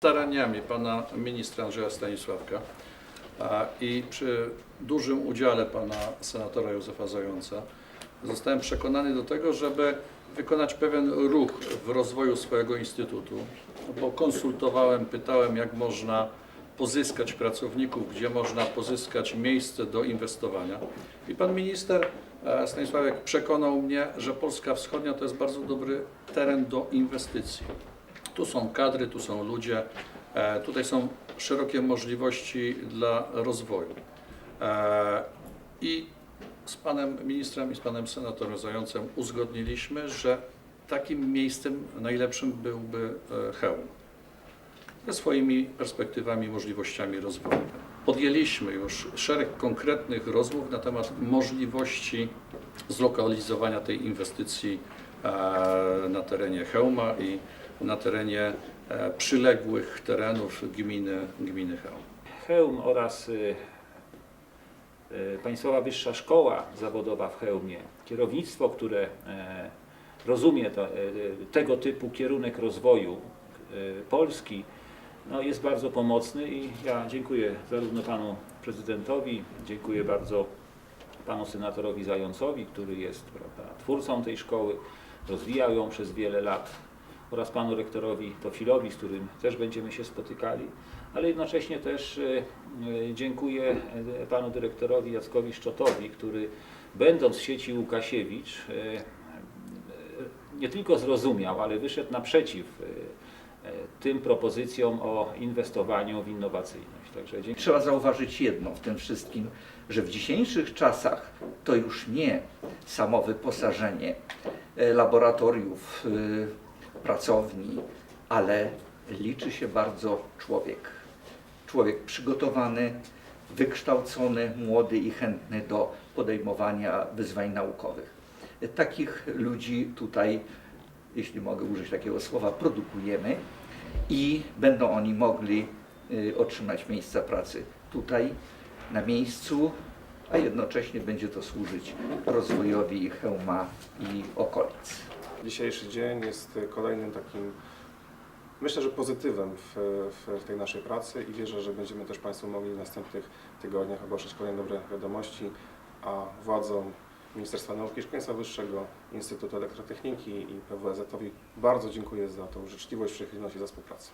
staraniami pana ministra Andrzeja Stanisławka i przy dużym udziale pana senatora Józefa Zająca zostałem przekonany do tego, żeby wykonać pewien ruch w rozwoju swojego instytutu, bo konsultowałem, pytałem, jak można pozyskać pracowników, gdzie można pozyskać miejsce do inwestowania. I pan minister e, Stanisławek przekonał mnie, że Polska Wschodnia to jest bardzo dobry teren do inwestycji. Tu są kadry, tu są ludzie, e, tutaj są szerokie możliwości dla rozwoju. E, I z panem ministrem i z panem senatorem Zającem uzgodniliśmy, że takim miejscem najlepszym byłby e, Chełm ze swoimi perspektywami możliwościami rozwoju. Podjęliśmy już szereg konkretnych rozmów na temat możliwości zlokalizowania tej inwestycji na terenie Chełma i na terenie e, przyległych terenów gminy, gminy Chełm. Chełm oraz y, y, Państwowa Wyższa Szkoła Zawodowa w Chełmie, kierownictwo, które e, rozumie to, e, tego typu kierunek rozwoju e, Polski, no jest bardzo pomocny i ja dziękuję zarówno Panu Prezydentowi, dziękuję bardzo Panu Senatorowi Zającowi, który jest prawda, twórcą tej szkoły, rozwijał ją przez wiele lat. Oraz Panu Rektorowi Tofilowi, z którym też będziemy się spotykali, ale jednocześnie też e, e, dziękuję e, Panu Dyrektorowi Jackowi Szczotowi, który będąc w sieci Łukasiewicz nie tylko zrozumiał, ale wyszedł naprzeciw tym propozycjom o inwestowaniu w innowacyjność. Także dziękuję. Trzeba zauważyć jedno w tym wszystkim, że w dzisiejszych czasach to już nie samo wyposażenie e, laboratoriów, e, pracowni, ale liczy się bardzo człowiek. Człowiek przygotowany, wykształcony, młody i chętny do podejmowania wyzwań naukowych. E, Takich ludzi tutaj, jeśli mogę użyć takiego słowa, produkujemy i będą oni mogli y, otrzymać miejsca pracy tutaj, na miejscu, a jednocześnie będzie to służyć rozwojowi Chełma i okolic. Dzisiejszy dzień jest kolejnym takim, myślę, że pozytywem w, w, tej naszej pracy i wierzę, że będziemy też Państwu mogli w następnych tygodniach ogłaszać kolejne dobre wiadomości, a władzom Ministerstwa Nauki i Szkolnictwa Wyższego, Instytutu Elektrotechniki i PWSZ-owi bardzo dziękuję za tą życzliwość, przychylność i za współpracę.